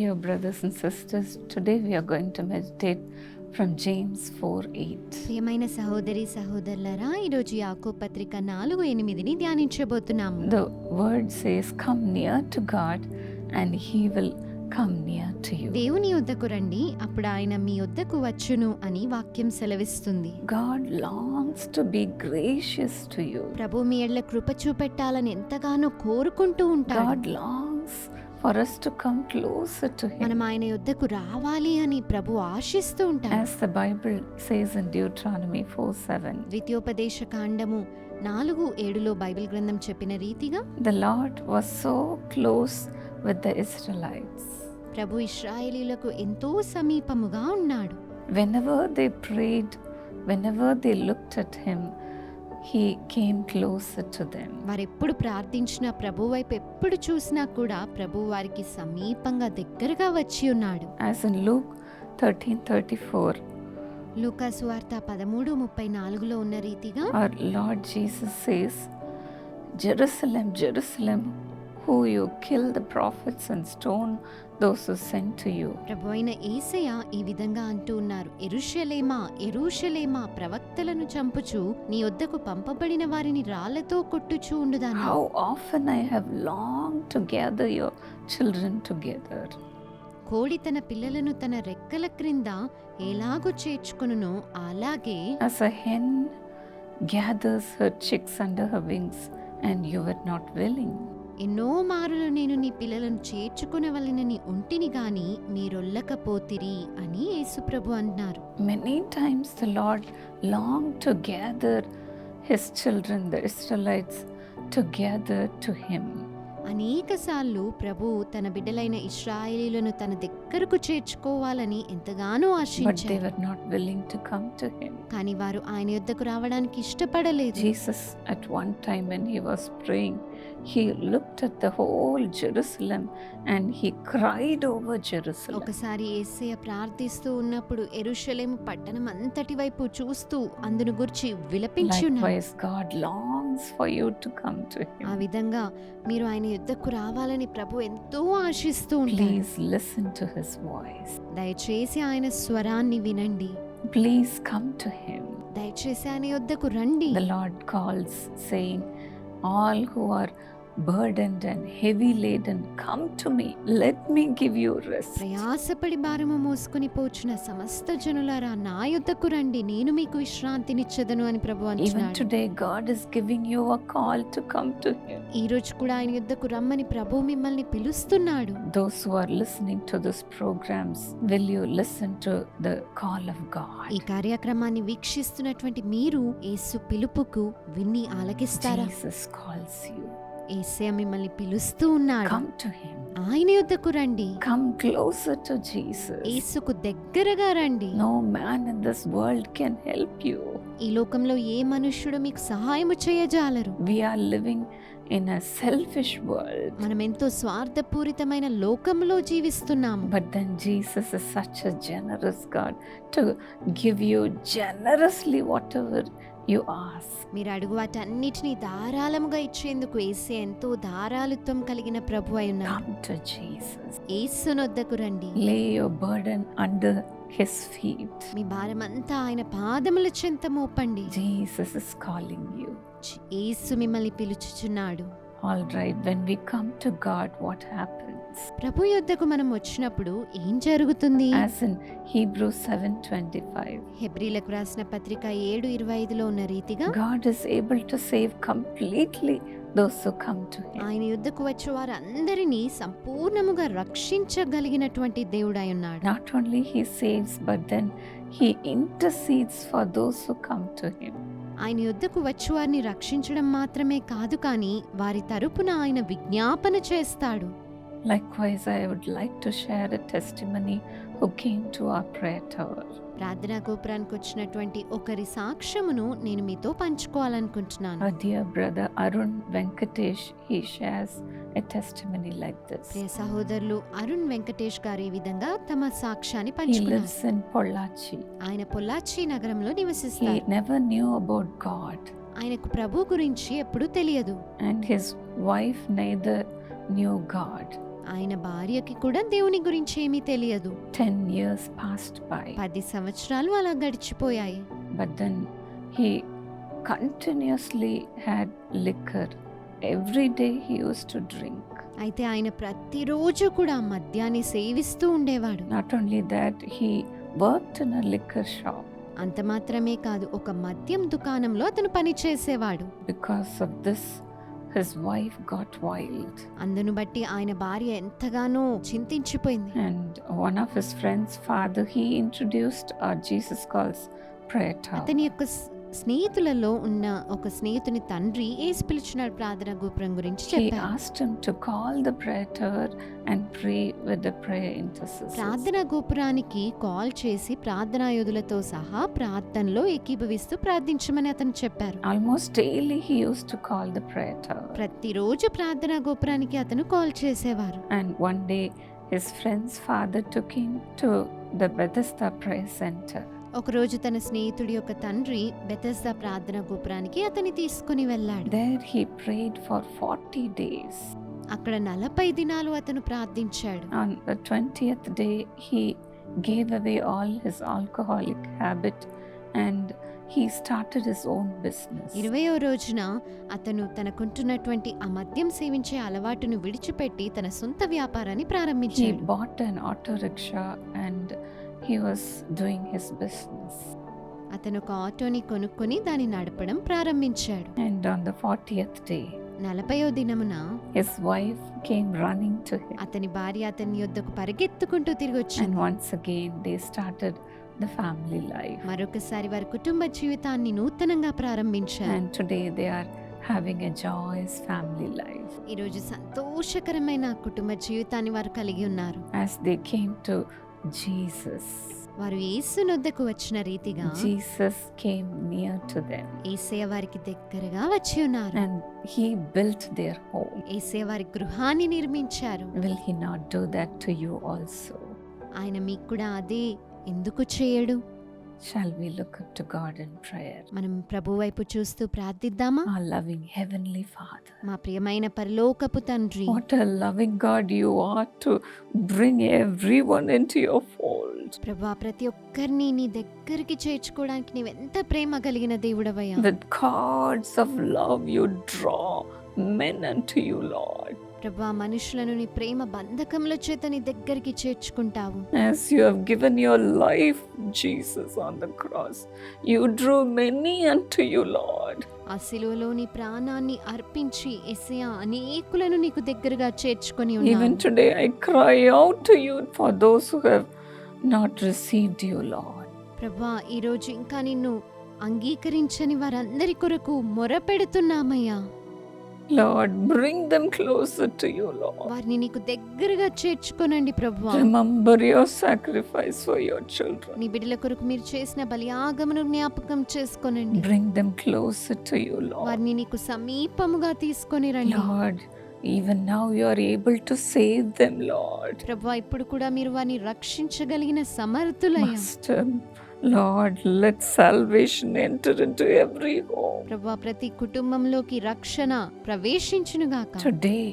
Dear brothers and sisters, today we are going to meditate from James 4 8. ప్రియమైన సహోదరి సహోదరులారా ఈరోజు యాకో పత్రిక నాలుగు ఎనిమిదిని ధ్యానించబోతున్నాము The word says, Come near to God, and He will come near to you. దేవుని యొద్దకు రండి అప్పుడు ఆయన మీ యొద్దకు వచ్చును అని వాక్యం సెలవిస్తుంది God longs to be gracious to you. ప్రభు మీ ఎడ్ల కృప చూపెట్టాలని ఎంతగానో కోరుకుంటూ ఉంటాడు God longs for us to come closer to Him. మనం ఆయన యొద్దకు రావాలి అని ప్రభు ఆశిస్తూ ఉంటాడు As the Bible says in Deuteronomy 4 7, ద్వితీయోపదేశ కాండము నాలుగు ఏడులో బైబిల్ గ్రంథం చెప్పిన రీతిగా the Lord was so close with the Israelites. ప్రభు ఇస్రాయేలీలకు ఎంతో సమీపముగా ఉన్నాడు Whenever they prayed, whenever they looked at Him, He came closer to them. వారెప్పుడు ప్రార్థించినా ప్రభు వైపు ఎప్పుడు చూసినా కూడా ప్రభు వారికి సమీపంగా దగ్గరగా వచ్చి ఉన్నాడు As in Luke 13 34, లూకాసు వార్త పదమూడు ముప్పై నాలుగులో ఉన్న రీతిగా our Lord Jesus says, Jerusalem, Jerusalem, you kill the prophets and stone those who sent to you. ప్రభు అయిన ఏసయ ఈ విధంగా అంటూ ఉన్నారు ఎరుషలేమా ఎరుషలేమా ప్రవక్తలను చంపుచు నీ వద్దకు పంపబడిన వారిని రాళ్ళతో కొట్టుచూ ఉండుదాను How often I have longed to gather your children together. కోడి తన పిల్లలను తన రెక్కల క్రింద ఎలాగూ చేర్చుకొనునో అలాగే As a hen gathers her chicks under her wings, and you were not willing. ఎన్నో మారులు నేను నీ పిల్లలను చేర్చుకునవలన నీ ఒంటిని గాని మీరొల్లకపోతిరి అని యేసుప్రభు అంటున్నారు. Many times the Lord long to gather children the Israelites to him అనేకసార్లు ప్రభు తన బిడ్డలైన ఇస్రాయేలీలను తన దగ్గరకు చేర్చుకోవాలని ఎంతగానో ఆశించారు. కానీ వారు ఆయన యుద్ధకు రావడానికి ఇష్టపడలేదు. Jesus at one time when he he looked at the whole Jerusalem and he cried over Jerusalem. ఒకసారి యేసయ్య ప్రార్థిస్తూ ఉన్నప్పుడు ఎరుషలేము పట్టణం అంతటి వైపు చూస్తూ అందును గురించి విలపించి ఉన్నారు Likewise, God longs for you to come to ఆ him. విధంగా మీరు ఆయన యుద్ధకు రావాలని ప్రభు ఎంతో ఆశిస్తూ ఉంటారు Please listen to his voice. దయచేసి ఆయన స్వరాన్ని వినండి Please come to him. దయచేసి ఆయన యుద్ధకు రండి The Lord calls, saying, all who are burdened and heavy laden, come to me. Let me give you rest. ప్రయాసపడి భారము మోసుకుని పోచున్న సమస్త జనులారా నా యుద్ధకు రండి నేను మీకు విశ్రాంతినిచ్చదను అని ప్రభు Even అంటున్నాడు today, God is giving you a call to come to Him. ఈ రోజు కూడా ఆయన యుద్ధకు రమ్మని ప్రభు మిమ్మల్ని పిలుస్తున్నాడు Those who are listening to these programs, will you listen to the call of God? ఈ కార్యక్రమాన్ని వీక్షిస్తున్నటువంటి మీరు యేసు పిలుపుకు విన్ని ఆలకిస్తారా Jesus calls you. ఏసయ్య మిమ్మల్ని పిలుస్తూ ఉన్నాడు. కమ్ ఆయన యొద్దకు రండి. కమ్ క్లోజర్ టు జీసస్ యేసుకు దగ్గరగా రండి. No man in this world can help you ఈ లోకంలో ఏ మనుష్యుడు మీకు సహాయం చేయజాలరు? We living in a selfish world. మనం ఎంతో స్వార్థపూరితమైన లోకంలో జీవిస్తున్నాము But then Jesus is such a generous God to give you generously whatever you ask. మీరు అడుగు వాటన్నిటిని ధారాళముగా ఇచ్చేందుకు ఏసే ఎంతో ధారాళత్వం కలిగిన ప్రభు అయి ఉన్నారు Come to Jesus. ఏసునొద్దకు రండి Lay your burden under his feet. మీ భారమంతా ఆయన పాదముల చెంత మోపండి Jesus is calling యేసు మిమ్మల్ని పిలుచుచున్నాడు. All right when we come to God what happens ప్రభు యొద్దకు మనం వచ్చినప్పుడు ఏం జరుగుతుంది? యాస్ ఇన్ హీబ్రూ 7:25 హెబ్రీలకు రాసిన పత్రిక 7:25 లో ఉన్న రీతిగా God is able to save completely ఆయన యుద్ధకు వచ్చే వారందరినీ సంపూర్ణముగా రక్షించగలిగినటువంటి దేవుడు అయి ఉన్నాడు. Not only he saves but then he intercedes for those who come to him ఆయన యుద్ధకు వచ్చి వారిని రక్షించడం మాత్రమే కాదు కానీ వారి తరపున ఆయన విజ్ఞాపన చేస్తాడు Likewise, I would like to share a testimony who came to our prayer tower. ప్రార్థనా గోపురానికి వచ్చినటువంటి ఒకరి సాక్ష్యమును నేను మీతో పంచుకోవాలనుకుంటున్నాను. అదే brother Arun Venkatesh he shares a like this సహోదరులు అరుణ్ వెంకటేష్ గారు ఈ విధంగా తమ సాక్ష్యాన్ని పంచుకున్నారు. పొల్లాచి ఆయన పొల్లాచి నగరంలో నివసిస్తారు. నెవర్ న్యూ అబౌట్ గాడ్ ఆయనకు ప్రభు గురించి ఎప్పుడూ తెలియదు. And his wife neither knew God ఆయన భార్యకి కూడా దేవుని గురించి ఏమీ తెలియదు. టెన్ ఇయర్స్ పాస్ట్ బై పది సంవత్సరాలు అలా గడిచిపోయాయి. But he continuously had liquor every day he use to drink అయితే ఆయన ప్రతిరోజు కూడా మద్యాన్ని సేవిస్తూ ఉండేవాడు. Not only that he work in liquor shop అంత మాత్రమే కాదు ఒక మద్యం దుకాణంలో అతను పనిచేసేవాడు. Because of this his wife got wild. అందును బట్టి ఆయన భార్య ఎంతగానో చింతించిపోయింది And one of his friends' father, he introduced uh, Jesus calls prayer tower. అతని యొక్క స్నేహితులలో ఉన్న ఒక స్నేహితుని తండ్రి ఏసు పిలిచినాడు ప్రార్థన గోపురం గురించి ప్రార్థన గోపురానికి కాల్ చేసి ప్రార్థనా యోధులతో సహా ప్రార్థనలో ఏకీభవిస్తూ ప్రార్థించమని అతను చెప్పారు. Almost daily he use to call the prayer ప్రతిరోజు ప్రార్థన గోపురానికి అతను కాల్ చేసేవారు. And one day his friends father took him to the Bethesda prayer centre ఒకరోజు తన స్నేహితుడి యొక్క తండ్రి బెతస్దా ప్రార్థన గోపురానికి అతని తీసుకుని వెళ్ళాడు There, he prayed for 40 days. అక్కడ నలభై దినాలు అతను ప్రార్థించాడు On the 20th day, he gave away all his alcoholic habit and he started his own business. ఇరవయో రోజున అతను తనకుంటున్నటువంటి ఆ మద్యం సేవించే అలవాటును విడిచిపెట్టి తన సొంత వ్యాపారాన్ని He ప్రారంభించాడు bought an auto rickshaw and he was doing his business. అతను ఒక ఆటోని కొనుక్కొని దాన్ని నడపడం ప్రారంభించాడు And on the 40th day, నలభయో దినమున his wife came running to him. అతని భార్య అతని యొద్దకు పరిగెత్తుకుంటూ తిరిగి And వచ్చింది once again, they started the family life. మరొకసారి వారి కుటుంబ జీవితాన్ని నూతనంగా ప్రారంభించారు And today, they are having a joyous family life. ఈరోజు సంతోషకరమైన కుటుంబ జీవితాన్ని వారు కలిగి ఉన్నారు As they came to Jesus వారు యేసు నొద్దకు వచ్చిన రీతిగా Jesus came near to them యేసయ్య వారికి దగ్గరగా వచ్చి ఉన్నారు. హీ బిల్ట్ దేర్ హోమ్ యేసయ్య వారి గృహాన్ని నిర్మించారు. Will he not do that to you also ఆయన మీకు కూడా అదే ఎందుకు చేయడు? Shall we look up to God in prayer? మనం ప్రభు వైపు చూస్తూ ప్రార్థిద్దామా Our loving Heavenly Father. మా ప్రియమైన పరలోకపు తండ్రి What a loving God you are to bring everyone into your fold. ప్రభా ప్రతి ఒక్కరిని నీ దగ్గరికి చేర్చుకోవడానికి నీవెంత ప్రేమ కలిగిన దేవుడవయ్యా With cords of love, you draw men unto you, Lord. ప్రభా మనుషులను నీ ప్రేమ బంధకముల చేత నీ దగ్గరికి చేర్చుకుంటావు As you have given your life, Jesus, on the cross, you drew many unto you, Lord. ఆ శిలువలో నీ ప్రాణాన్ని అర్పించి ఎసయా అనేకులను నీకు దగ్గరగా చేర్చుకొని Even ఉన్నావు today, I cry out to you for those who have not received you, Lord. ప్రభా ఈరోజు ఇంకా నిన్ను అంగీకరించని వారందరి కొరకు మొరపెడుతున్నామయ్యా Lord, bring them closer to you, Lord. వారిని నీకు దగ్గరగా చేర్చుకోనండి ప్రభా Remember your sacrifice for your children. నీ బిడ్డల కొరకు మీరు చేసిన బలియాగమును జ్ఞాపకం చేసుకోనండి Bring them closer to you, Lord. వారిని నీకు సమీపముగా తీసుకొని రండి Lord, even now you are able to save them, Lord. ప్రభా ఇప్పుడు కూడా మీరు వారిని రక్షించగలిగిన సమర్థులయ్యా Master, Lord, let salvation enter into every home. ప్రభా ప్రతి కుటుంబంలోకి రక్షణ ప్రవేశించునుగాక Today,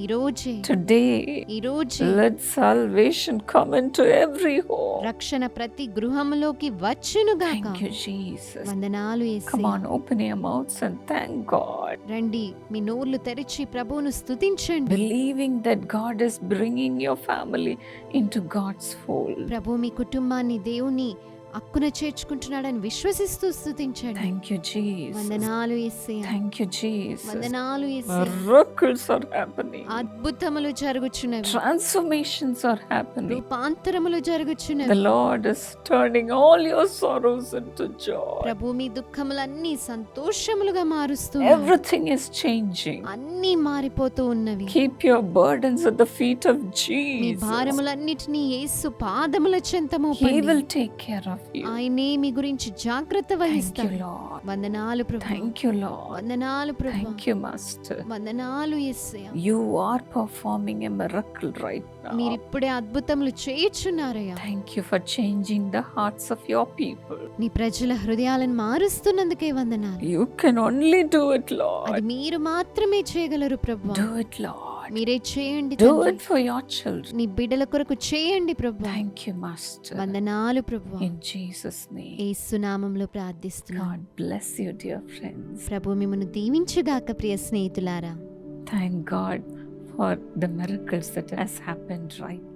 ఈ రోజే today, ఈ రోజే let salvation come into every home. రక్షణ ప్రతి గృహములోకి వచ్చునుగాక Thank you, Jesus. వందనాలు Come Yesayya. on, open your mouths and thank God. రండి మీ నోర్లు తెరిచి ప్రభువును స్తుతించండి Believing that God is bringing your family into God's fold. ప్రభు మీ కుటుంబాన్ని దేవుని అక్కున చేర్చుకుంటున్నాడని విశ్వసిస్తూ స్థుతించాడు. థ్యాంక్ యూ జీస్ వందనాలు యేసయ్య. థ్యాంక్ యూ జీస్ వందనాలు యేసయ్య. మిరాకిల్స్ ఆర్ హ్యాపెనింగ్ అద్భుతములు జరుగుచున్నవి. ట్రాన్స్ఫర్మేషన్స్ ఆర్ హ్యాపెనింగ్ రూపాంతరములు జరుగుచున్నవి. The turning all your sorrows into joy ప్రభు మీ దుఃఖములన్నీ సంతోషములుగా మారుస్తూ ఎవ్రీథింగ్ ఇస్ చేంజింగ్ అన్ని మారిపోతూ ఉన్నవి. Keep your burdens the feet of Jesus మీ భారములన్నిటిని పాదముల చెంత మోపండి. హి కేర్ ఆయనే మీ గురించి జాగ్రత్త వహిస్తారు వందనాలు ప్రభు. థ్యాంక్ యూ లో వందనాలు ప్రభు. థ్యాంక్ యూ మాస్టర్ వందనాలు యేసయ్యా. You are performing a right now అద్భుతములు చేయుచున్నారయ్యా. Thank you for changing the hearts of your people నీ ప్రజల హృదయాలను మారుస్తున్నందుకే వందనాలు. You can only do it మీరు మాత్రమే చేయగలరు ప్రభు. మీరే చేయండి డోంట్ ఫర్ యువర్ చిల్డ్రన్ నీ బిడ్డల కొరకు చేయండి ప్రభు. థాంక్యూ మాస్టర్ వందనాలు ప్రభు. ఇన్ జీసస్ నేమ్ యేసు నామములో ప్రార్థిస్తున్నాం. గాడ్ బ్లెస్ ఫ్రెండ్స్ ప్రభు మిమ్మల్ని దీవించగాక ప్రియ స్నేహితులారా. Thank God for the miracles that has happened right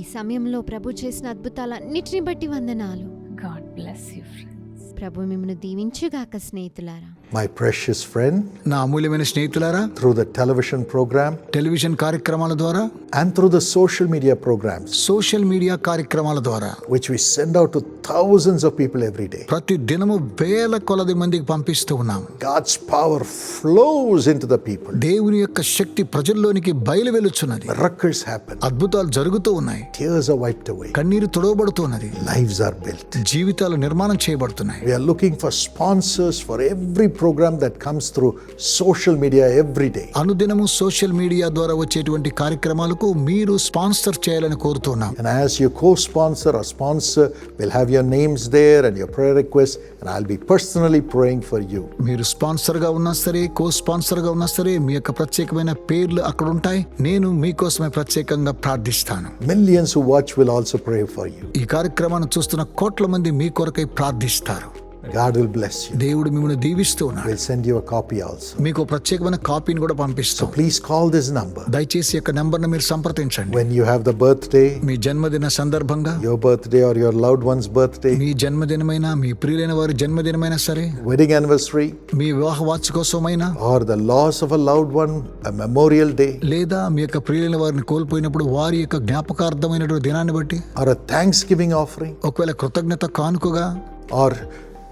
ఈ సమయంలో ప్రభు చేసిన అద్భుతాలన్నిటిని బట్టి వందనాలు. గాడ్ బ్లెస్ యు ఫ్రెండ్స్ ప్రభు మిమ్మల్ని దీవించగాక స్నేహితులారా. My precious friend, నా అమూల్యమైన స్నేహితులారా through the television program television కార్యక్రమాల ద్వారా and through the social media programs, social media కార్యక్రమాల ద్వారా which we send out to thousands of people every day, ప్రతి దినము వేల కొలది మందికి పంపిస్తూ ఉన్నాం God's power flows into the people. దేవుని యొక్క శక్తి ప్రజల్లోనికి బయలు వెలుచున్నది Miracles happen, అద్భుతాలు జరుగుతూ ఉన్నాయి tears are wiped away, కన్నీరు తుడవబడుతున్నది lives are built. జీవితాలు నిర్మాణం చేయబడుతున్నాయి We are looking for sponsors for every program that comes through social media every day అనుదినము సోషల్ మీడియా ద్వారా వచ్చేటువంటి కార్యక్రమాలకు మీరు స్పాన్సర్ చేయాలని కోరుతున్నాం. And as you co sponsor ఆ sponsor will have your names there and your prayer request and I'll be personally praying for you మీరు స్పాన్సర్గా ఉన్నా సరే కో స్పాన్సర్గా ఉన్నా సరే మీ యొక్క ప్రత్యేకమైన పేర్లు అక్కడ ఉంటాయి. నేను మీ కోసమే ప్రత్యేకంగా ప్రార్థిస్తాను. Millions watch will also pray for you ఈ కార్యక్రమాన్ని చూస్తున్న కోట్ల మంది మీ కొరకై ప్రార్థిస్తారు. God will bless you. దేవుడు మిమ్మల్ని దీవిస్తూ ఉన్నాడు We'll send you a copy also. మీకు ప్రత్యేకమైన కాపీని కూడా పంపిస్తాం Please call this number దయచేసి ఈ యొక్క నంబర్ను మీరు సంప్రదించండి when you have the birthday, మీ జన్మదిన సందర్భంగా your birthday or your loved one's birthday, మీ జన్మదినమైనా మీ ప్రియులైన వారి జన్మదినమైనా సరే wedding anniversary, మీ వివాహ వార్షికోత్సవమైనా or the loss of a loved one, a memorial day, లేదా మీ యొక్క ప్రియులైన వారిని కోల్పోయినప్పుడు వారి యొక్క జ్ఞాపకార్థమైనటువంటి దినాన్ని బట్టి or a Thanksgiving offering, ఒకవేళ కృతజ్ఞత కానుకగా or